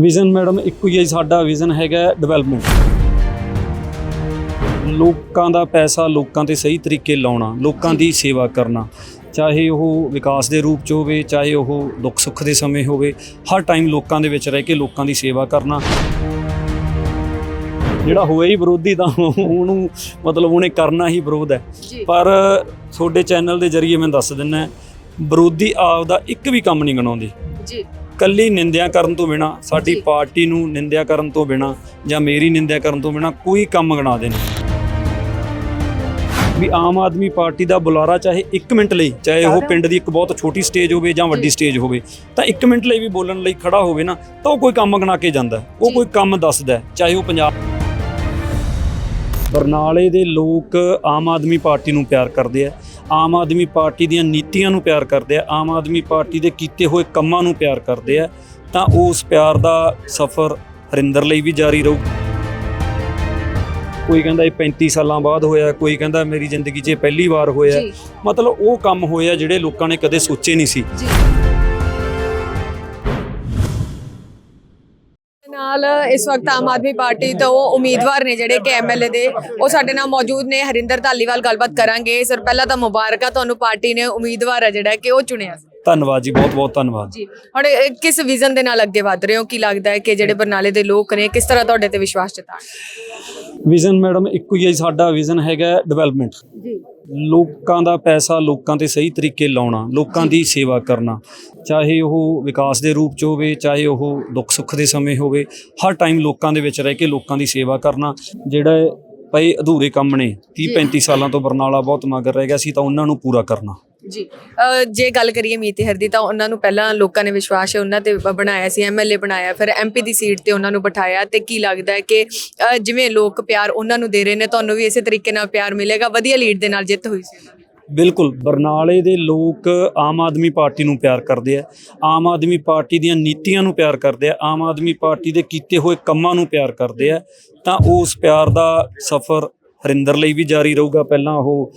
Vision madam ਇੱਕੋ ਹੀ ਹੈ ਸਾਡਾ ਵਿਜ਼ਨ ਹੈਗਾ ਡਿਵੈਲਪਮੈਂਟ ਲੋਕਾਂ ਦਾ ਪੈਸਾ ਲੋਕਾਂ ਤੇ ਸਹੀ ਤਰੀਕੇ ਲਾਉਣਾ ਲੋਕਾਂ ਦੀ ਸੇਵਾ ਕਰਨਾ ਚਾਹੇ ਉਹ ਵਿਕਾਸ ਦੇ ਰੂਪ ਚ ਹੋਵੇ ਚਾਹੇ ਉਹ ਦੁੱਖ ਸੁੱਖ ਦੇ ਸਮੇਂ ਹੋਵੇ ਹਰ ਟਾਈਮ ਲੋਕਾਂ ਦੇ ਵਿੱਚ ਰਹਿ ਕੇ ਲੋਕਾਂ ਦੀ ਸੇਵਾ ਕਰਨਾ। ਜਿਹੜਾ ਹੋਇਆ ਹੀ ਵਿਰੋਧੀ ਤਾਂ ਉਹਨੂੰ ਮਤਲਬ ਉਹਨੇ ਕਰਨਾ ਹੀ ਵਿਰੋਧ ਹੈ। ਪਰ ਤੁਹਾਡੇ ਚੈਨਲ ਦੇ ਜ਼ਰੀਏ ਮੈਂ ਦੱਸ ਦਿੰਨਾ ਵਿਰੋਧੀ ਆਪਦਾ ਇੱਕ ਵੀ ਕੰਮ ਨਹੀਂ ਗਣਾਉਂਦੇ। ਜੀ। ਕੱਲੀ ਨਿੰਦਿਆ ਕਰਨ ਤੋਂ ਬਿਨਾ ਸਾਡੀ। ਪਾਰਟੀ ਨੂੰ ਨਿੰਦਿਆ ਕਰਨ ਤੋਂ ਬਿਨਾ ਜਾਂ ਮੇਰੀ ਨਿੰਦਿਆ ਕਰਨ ਤੋਂ ਬਿਨਾ ਕੋਈ ਕੰਮ ਗਣਾ ਦੇਣ ਵੀ ਆਮ ਆਦਮੀ ਪਾਰਟੀ ਦਾ ਬੁਲਾਰਾ ਚਾਹੇ 1 ਮਿੰਟ ਲਈ ਚਾਹੇ ਉਹ ਪਿੰਡ ਦੀ ਇੱਕ ਬਹੁਤ ਛੋਟੀ ਸਟੇਜ ਹੋਵੇ ਜਾਂ ਵੱਡੀ। ਸਟੇਜ ਹੋਵੇ ਤਾਂ 1 ਮਿੰਟ ਲਈ ਵੀ ਬੋਲਣ ਲਈ ਖੜਾ ਹੋਵੇ ਨਾ ਤਾਂ ਉਹ ਕੋਈ ਕੰਮ ਗਣਾ ਕੇ ਜਾਂਦਾ। ਉਹ। ਕੋਈ ਕੰਮ ਦੱਸਦਾ ਚਾਹੇ ਉਹ ਪੰਜਾਬ ਬਰਨਾਲੇ ਦੇ ਲੋਕ ਆਮ ਆਦਮੀ ਪਾਰਟੀ ਨੂੰ ਪਿਆਰ ਕਰਦੇ ਆ ਆਮ ਆਦਮੀ ਪਾਰਟੀ ਦੀਆਂ ਨੀਤੀਆਂ ਨੂੰ ਪਿਆਰ ਕਰਦੇ ਆ ਆਮ ਆਦਮੀ ਪਾਰਟੀ ਦੇ ਕੀਤੇ ਹੋਏ ਕੰਮਾਂ ਨੂੰ ਪਿਆਰ ਕਰਦੇ ਆ ਤਾਂ ਉਸ ਪਿਆਰ ਦਾ ਸਫ਼ਰ ਹਰਿੰਦਰ ਲਈ ਵੀ ਜਾਰੀ ਰਹੂ। ਕੋਈ ਕਹਿੰਦਾ ਇਹ 35 ਸਾਲਾਂ ਬਾਅਦ ਹੋਇਆ ਕੋਈ ਕਹਿੰਦਾ ਮੇਰੀ ਜ਼ਿੰਦਗੀ 'ਚ ਇਹ ਪਹਿਲੀ ਵਾਰ ਹੋਇਆ। ਮਤਲਬ ਉਹ ਕੰਮ ਹੋਇਆ ਜਿਹੜੇ ਲੋਕਾਂ ਨੇ ਕਦੇ ਸੋਚੇ ਨਹੀਂ ਸੀ। ਜੀ। ਨਾਲ ਇਸ ਵਕਤ ਆਮ ਆਦਮੀ ਪਾਰਟੀ ਤੋਂ ਉਮੀਦਵਾਰ ਨੇ ਜਿਹੜੇ ਕਿ ਐਮਐਲਏ ਦੇ, ਉਹ ਸਾਡੇ ਨਾਲ ਮੌਜੂਦ ਨੇ। ਹਰਿੰਦਰ ਧਾਲੀਵਾਲ, ਗੱਲਬਾਤ ਕਰਾਂਗੇ। ਸਰ, ਪਹਿਲਾਂ ਤਾਂ ਮੁਬਾਰਕਾਂ ਤੁਹਾਨੂੰ ਪਾਰਟੀ ਨੇ ਉਮੀਦਵਾਰ ਹੈ ਜਿਹੜਾ ਕਿ ਉਹ ਚੁਣਿਆ ਸੀ। ਧੰਨਵਾਦ ਜੀ ਬਹੁਤ ਬਹੁਤ ਧੰਨਵਾਦ। ਜੀ। ਹੁਣ ਇਹ ਕਿਸ ਵਿਜ਼ਨ ਦੇ ਨਾਲ ਅੱਗੇ ਵਧ ਰਹੇ ਹੋ? ਕੀ ਲੱਗਦਾ ਹੈ ਕਿ ਜਿਹੜੇ ਬਰਨਾਲੇ ਦੇ ਲੋਕ ਨੇ ਕਿਸ ਤਰ੍ਹਾਂ ਤੁਹਾਡੇ ਤੇ ਵਿਸ਼ਵਾਸ ਜਤਾਉਣ? ਵਿਜ਼ਨ ਮੈਡਮ ਇੱਕੋ ਹੀ ਹੈ ਸਾਡਾ ਵਿਜ਼ਨ ਹੈਗਾ ਡਿਵੈਲਪਮੈਂਟ ਜੀ। ਲੋਕਾਂ ਦਾ ਪੈਸਾ ਲੋਕਾਂ ਤੇ ਸਹੀ ਤਰੀਕੇ ਲਾਉਣਾ ਲੋਕਾਂ ਦੀ ਸੇਵਾ ਕਰਨਾ। ਚਾਹੇ ਉਹ ਵਿਕਾਸ ਦੇ ਰੂਪ ਚ ਹੋਵੇ ਚਾਹੇ ਉਹ ਦੁੱਖ ਸੁੱਖ ਦੇ ਸਮੇਂ ਹੋਵੇ ਹਰ ਟਾਈਮ ਲੋਕਾਂ ਦੇ ਵਿੱਚ ਰਹਿ ਕੇ ਲੋਕਾਂ ਦੀ ਸੇਵਾ ਕਰਨਾ ਜਿਹੜਾ ਪਏ ਅਧੂਰੇ ਕੰਮ ਨੇ 30 ਜੀ। 35 ਸਾਲਾਂ ਤੋਂ ਬਰਨਾਲਾ ਬਹੁਤ ਮਗਰ ਰਹਿ ਗਿਆ ਸੀ ਤਾਂ ਉਹਨਾਂ ਨੂੰ ਪੂਰਾ ਕਰਨਾ। ਜੀ। ਜੇ ਗੱਲ ਕਰੀਏ ਮੀਤ ਹਰਦੀ ਤਾਂ ਉਹਨਾਂ ਨੂੰ ਪਹਿਲਾਂ ਲੋਕਾਂ ਨੇ ਵਿਸ਼ਵਾਸ ਹੈ ਉਹਨਾਂ ਤੇ ਬਣਾਇਆ ਸੀ ਐਮਐਲਏ ਬਣਾਇਆ, ਫਿਰ ਐਮਪੀ ਦੀ ਸੀਟ ਤੇ ਉਹਨਾਂ ਨੂੰ ਬਿਠਾਇਆ, ਤੇ ਕੀ ਲੱਗਦਾ ਹੈ ਕਿ ਜਿਵੇਂ ਲੋਕ ਪਿਆਰ ਉਹਨਾਂ ਨੂੰ ਦੇ ਰਹੇ ਨੇ, ਤੁਹਾਨੂੰ ਵੀ ਇਸੇ ਤਰੀਕੇ ਨਾਲ ਪਿਆਰ ਮਿਲੇਗਾ, ਵਧੀਆ ਲੀਡ ਦੇ ਨਾਲ ਜਿੱਤ ਹੋਈ ਸੀ। ਬਿਲਕੁਲ, ਬਰਨਾਲੇ ਦੇ ਲੋਕ ਆਮ ਆਦਮੀ ਪਾਰਟੀ ਨੂੰ ਪਿਆਰ ਕਰਦੇ ਆ, ਆਮ ਆਦਮੀ ਪਾਰਟੀ ਦੀਆਂ ਨੀਤੀਆਂ ਨੂੰ ਪਿਆਰ ਕਰਦੇ ਆ, ਆਮ ਆਦਮੀ ਪਾਰਟੀ ਦੇ ਕੀਤੇ ਹੋਏ ਕੰਮਾਂ ਨੂੰ ਪਿਆਰ ਕਰਦੇ ਆ, ਤਾਂ ਉਸ ਪਿਆਰ ਦਾ ਸਫ਼ਰ ਹਰਿੰਦਰ ਲਈ ਵੀ ਜਾਰੀ ਰਹੂਗਾ। ਪਹਿਲਾਂ ਉਹ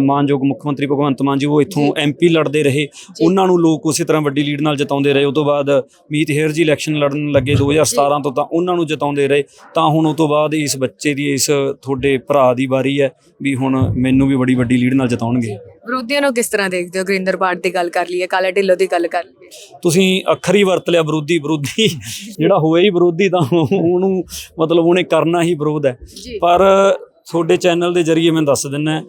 ਮਾਨਯੋਗ ਮੁੱਖ ਮੰਤਰੀ ਭਗਵੰਤ ਮਾਨ ਜੀ ਉਹ ਇੱਥੋਂ ਐਮਪੀ ਲੜਦੇ ਰਹੇ। ਉਹਨਾਂ ਨੂੰ ਲੋਕ ਉਸੇ ਤਰ੍ਹਾਂ ਵੱਡੀ ਲੀਡ ਨਾਲ ਜਿਤਾਉਂਦੇ ਰਹੇ। ਉਸ ਤੋਂ ਬਾਅਦ ਮੀਤ ਹੇਰ ਜੀ ਇਲੈਕਸ਼ਨ ਲੜਨ ਲੱਗੇ 2017 ਤੋਂ ਤਾਂ ਉਹਨਾਂ ਨੂੰ ਜਿਤਾਉਂਦੇ ਰਹੇ। ਤਾਂ ਹੁਣ ਉਸ ਤੋਂ ਬਾਅਦ ਇਸ ਬੱਚੇ ਦੀ ਇਸ ਤੁਹਾਡੇ ਭਰਾ ਦੀ ਵਾਰੀ ਹੈ ਵੀ ਹੁਣ ਮੈਨੂੰ ਵੀ ਬੜੀ ਵੱਡੀ ਲੀਡ ਨਾਲ ਜਿਤਾਉਣਗੇ। ਵਿਰੋਧੀਆਂ ਨੂੰ ਕਿਸ ਤਰ੍ਹਾਂ ਦੇਖਦੇ ਹੋ? ਗੁਰਿੰਦਰ ਬਾਟ ਦੀ ਗੱਲ ਕਰ ਲਈਏ ਕਾਲਾ ਢਿੱਲੋਂ ਦੀ ਗੱਲ ਕਰ ਲਈਏ। ਤੁਸੀਂ ਅੱਖਰ ਹੀ ਵਰਤ ਲਿਆ ਵਿਰੋਧੀ ਵਿਰੋਧੀ। ਜਿਹੜਾ ਹੋਇਆ ਹੀ ਵਿਰੋਧੀ ਤਾਂ ਉਹਨੂੰ ਮਤਲਬ ਉਹਨੇ ਕਰਨਾ ਹੀ ਵਿਰੋਧ ਹੈ। ਪਰ ਤੁਹਾਡੇ ਚੈਨਲ ਦੇ ਜ਼ਰੀਏ ਮੈਂ ਦੱਸ ਦਿੰਨਾ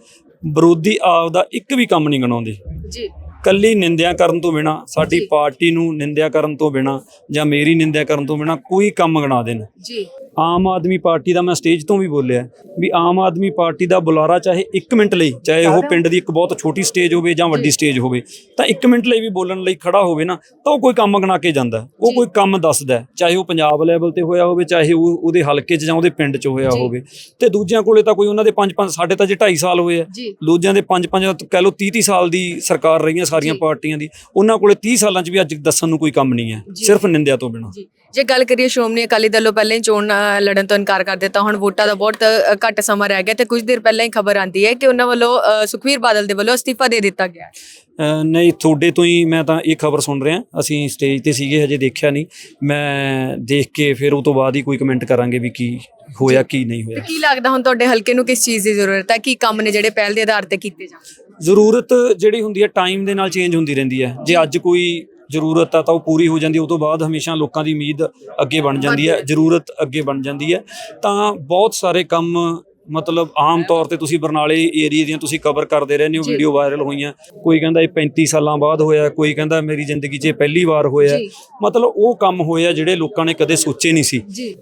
ਵਿਰੋਧੀ ਆਪਦਾ ਇੱਕ ਵੀ ਕੰਮ ਨਹੀਂ ਗਣਾਉਂਦੇ। ਜੀ। ਕੱਲੀ ਨਿੰਦਿਆ ਕਰਨ ਤੋਂ ਬਿਨਾ ਸਾਡੀ। ਪਾਰਟੀ ਨੂੰ ਨਿੰਦਿਆ ਕਰਨ ਤੋਂ ਬਿਨਾ ਜਾਂ ਮੇਰੀ ਨਿੰਦਿਆ ਕਰਨ ਤੋਂ ਬਿਨਾ ਕੋਈ ਕੰਮ ਗਣਾ ਦੇਣ। ਜੀ। ਆਮ ਆਦਮੀ ਪਾਰਟੀ ਦਾ ਮੈਂ ਸਟੇਜ ਤੋਂ ਵੀ ਬੋਲਿਆ ਵੀ ਆਮ ਆਦਮੀ ਪਾਰਟੀ ਦਾ ਬੁਲਾਰਾ ਚਾਹੇ 1 ਮਿੰਟ ਲਈ ਚਾਹੇ ਉਹ ਪਿੰਡ ਦੀ ਇੱਕ ਬਹੁਤ ਛੋਟੀ ਸਟੇਜ ਹੋਵੇ ਜਾਂ ਵੱਡੀ ਸਟੇਜ ਹੋਵੇ ਤਾਂ 1 ਮਿੰਟ ਲਈ ਵੀ ਬੋਲਣ ਲਈ ਖੜਾ ਹੋਵੇ ਨਾ ਤਾਂ ਉਹ ਕੋਈ ਕੰਮ ਗਣਾ ਕੇ ਜਾਂਦਾ। ਉਹ। ਕੋਈ ਕੰਮ ਦੱਸਦਾ। ਚਾਹੇ ਉਹ ਪੰਜਾਬ ਲੈਵਲ ਤੇ ਹੋਇਆ ਹੋਵੇ ਚਾਹੇ ਉਹ ਉਹਦੇ ਹਲਕੇ 'ਚ ਜਾਂ ਉਹਦੇ ਪਿੰਡ 'ਚ ਹੋਇਆ। ਹੋਵੇ ਤੇ ਦੂਜਿਆਂ ਕੋਲੇ ਤਾਂ ਕੋਈ ਉਹਨਾਂ ਦੇ 5-5 ਸਾਡੇ ਤਾਂ ਜੇ 2.5 ਸਾਲ ਹੋਏ ਆ ਦੂਜਿਆਂ ਦੇ 5-5 ਕਹਿ ਲਓ 30-30 ਸਾਲ ਦੀ ਸਰਕਾਰ ਰਹੀਆਂ ਸਾਰੀਆਂ। ਪਾਰਟੀਆਂ ਦੀ ਉਹਨਾਂ ਕੋਲੇ 30 ਸਾਲਾਂ 'ਚ ਵੀ ਅੱਜ ਦੱਸਣ ਨੂੰ ਕੋਈ ਕੰਮ ਨਹੀਂ ਹੈ। ਸਿਰਫ ਨਿੰਦਿਆ ਤੋਂ ਬਿਨਾ ਜੀ ਗੱਲ ਕਰੀਏ ਸ਼੍ਰੋਮਣੀ ਅਕਾਲੀ ਦਲੋਂ ਪਹਿਲਾਂ ਹੀ ਚੋਣ ਲੜਨ ਤੋਂ ਇਨਕਾਰ ਕਰ ਦਿੱਤਾ। ਹੁਣ ਵੋਟਾਂ ਦਾ ਬਹੁਤ ਅ, ਘੱਟ ਸਮਾਂ ਰਹਿ ਗਿਆ ਤੇ ਕੁਝ ਦੇਰ ਪਹਿਲਾਂ ਹੀ ਖਬਰ ਆਂਦੀ ਹੈ ਕਿ ਉਹਨਾਂ ਵੱਲੋਂ ਅ, ਸੁਖਵੀਰ ਬਾਦਲ ਦੇ ਵੱਲੋਂ ਅਸਤੀਫਾ ਦੇ ਦਿੱਤਾ ਗਿਆ ਹੈ। ਅਹ ਨਹੀਂ ਤੁਹਾਡੇ ਤੋਂ ਹੀ ਮੈਂ ਤਾਂ ਇਹ ਖਬਰ ਸੁਣ ਰਿਹਾ। ਅਸੀਂ ਸਟੇਜ ਤੇ ਸੀਗੇ ਹਜੇ ਦੇਖਿਆ ਨਹੀਂ। ਮੈਂ ਦੇਖ ਕੇ ਫਿਰ ਉਹ ਤੋਂ ਬਾਅਦ ਹੀ ਕੋਈ ਕਮੈਂਟ ਕਰਾਂਗੇ ਵੀ ਕੀ ਹੋਇਆ ਕੀ ਨਹੀਂ ਤੇ ਹੋਇਆ ਕੀ ਲੱਗਦਾ ਹੁਣ ਤੁਹਾਡੇ ਹਲਕੇ ਨੂੰ ਕਿਸ ਚੀਜ਼ ਦੀ ਜ਼ਰੂਰਤ ਹੈ? ਕੀ ਕੰਮ ਨੇ ਜਿਹੜੇ ਪਹਿਲ ਦੇ ਆਧਾਰ ਤੇ ਕੀਤੇ ਜਾਣ? ਜ਼ਰੂਰਤ ਜਿਹੜੀ ਹੁੰਦੀ ਹੈ ਟਾਈਮ ਦੇ ਨਾਲ ਚੇਂਜ ਹੁੰਦੀ ਰਹਿੰਦੀ ਹੈ। ਜੇ ਅੱਜ ਕੋਈ ਜ਼ਰੂਰਤ ਆ ਤਾਂ ਉਹ ਪੂਰੀ ਹੋ ਜਾਂਦੀ ਉਹ ਤੋਂ ਬਾਅਦ ਹਮੇਸ਼ਾ ਲੋਕਾਂ ਦੀ ਉਮੀਦ ਅੱਗੇ ਬਣ ਜਾਂਦੀ ਹੈ ਜ਼ਰੂਰਤ ਅੱਗੇ ਬਣ ਜਾਂਦੀ ਹੈ। ਤਾਂ ਬਹੁਤ ਸਾਰੇ ਕੰਮ ਮਤਲਬ ਆਮ ਤੌਰ ਤੇ ਤੁਸੀਂ ਬਰਨਾਲੇ ਏਰੀਆ ਦੀਆਂ ਤੁਸੀਂ ਕਵਰ ਕਰਦੇ ਰਹਿੰਦੇ ਹੋ। ਵੀਡੀਓ ਵਾਇਰਲ ਹੋਈਆਂ। ਕੋਈ ਕਹਿੰਦਾ ਇਹ 35 ਸਾਲਾਂ ਬਾਅਦ ਹੋਇਆ ਕੋਈ ਕਹਿੰਦਾ ਮੇਰੀ ਜ਼ਿੰਦਗੀ 'ਚ ਇਹ ਪਹਿਲੀ ਵਾਰ ਹੋਇਆ। ਮਤਲਬ ਉਹ ਕੰਮ ਹੋਇਆ ਜਿਹੜੇ ਲੋਕਾਂ ਨੇ ਕਦੇ ਸੋਚੇ ਨਹੀਂ ਸੀ।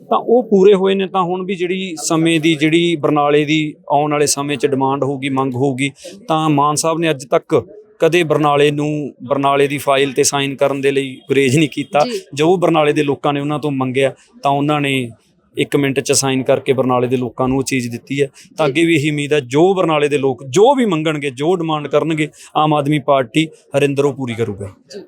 ਤਾਂ ਉਹ ਪੂਰੇ ਹੋਏ ਨੇ ਤਾਂ ਹੁਣ ਵੀ ਜਿਹੜੀ ਸਮੇਂ ਦੀ ਜਿਹੜੀ ਬਰਨਾਲੇ ਦੀ ਆਉਣ ਵਾਲੇ ਸਮੇਂ 'ਚ ਡਿਮਾਂਡ ਹੋਊਗੀ ਮੰਗ ਹੋਊਗੀ ਤਾਂ ਮਾਨ ਸਾਹਿਬ ਨੇ ਅੱਜ ਤੱਕ ਕਦੇ ਬਰਨਾਲੇ ਨੂੰ ਬਰਨਾਲੇ ਦੀ ਫਾਈਲ ਤੇ ਸਾਈਨ ਕਰਨ ਦੇ ਲਈ ਗੁਰੇਜ਼ ਨਹੀਂ ਕੀਤਾ। ਜੀ। ਬਰਨਾਲੇ ਦੇ ਲੋਕਾਂ ਨੇ ਉਹਨਾਂ ਤੋਂ ਮੰਗਿਆ ਤਾਂ ਉਹਨਾਂ ਨੇ ਇੱਕ ਮਿੰਟ 'ਚ ਸਾਈਨ ਕਰਕੇ ਬਰਨਾਲੇ ਦੇ ਲੋਕਾਂ ਨੂੰ ਉਹ ਚੀਜ਼ ਦਿੱਤੀ ਹੈ। ਤਾਂ ਅੱਗੇ ਵੀ ਇਹੀ ਉਮੀਦ ਹੈ ਜੋ ਬਰਨਾਲੇ ਦੇ ਲੋਕ ਜੋ ਵੀ ਮੰਗਣਗੇ ਜੋ ਡਿਮਾਂਡ ਕਰਨਗੇ ਆਮ ਆਦਮੀ ਪਾਰਟੀ ਹਰਿੰਦਰ ਪੂਰੀ ਕਰੂਗਾ। ਜੀ।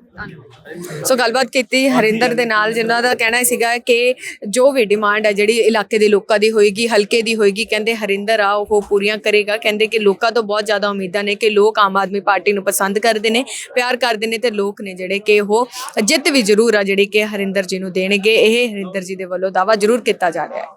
ਸੋ ਗੱਲਬਾਤ ਕੀਤੀ ਹਰਿੰਦਰ ਦੇ ਨਾਲ, ਜਿਨ੍ਹਾਂ ਦਾ ਕਹਿਣਾ ਸੀਗਾ ਕਿ ਜੋ ਵੀ ਡਿਮਾਂਡ ਹੈ, ਜਿਹੜੀ ਇਲਾਕੇ ਦੇ ਲੋਕਾਂ ਦੀ ਹੋਏਗੀ, ਹਲਕੇ ਦੀ ਹੋਏਗੀ, ਕਹਿੰਦੇ ਹਰਿੰਦਰ ਆ, ਉਹ ਪੂਰੀਆਂ ਕਰੇਗਾ। ਕਹਿੰਦੇ ਕਿ ਲੋਕਾਂ ਤੋਂ ਬਹੁਤ ਜ਼ਿਆਦਾ ਉਮੀਦਾਂ ਨੇ ਕਿ ਲੋਕ ਆਮ ਆਦਮੀ ਪਾਰਟੀ ਨੂੰ ਪਸੰਦ ਕਰਦੇ ਨੇ, ਪਿਆਰ ਕਰਦੇ ਨੇ ਤੇ ਲੋਕ ਨੇ ਜਿਹੜੇ ਕਿ ਉਹ ਜਿੱਤ ਵੀ ਜ਼ਰੂਰ ਆ, ਜਿਹੜੀ ਕਿ ਹਰਿੰਦਰ ਜੀ ਨੂੰ ਦੇਣਗੇ। ਇਹ ਹਰਿੰਦਰ ਜੀ ਦੇ ਵੱਲੋਂ ਦਾਵਾ ਜ਼ਰੂਰ ਕੀਤਾ ਜਾ ਰਿਹਾ ਹੈ।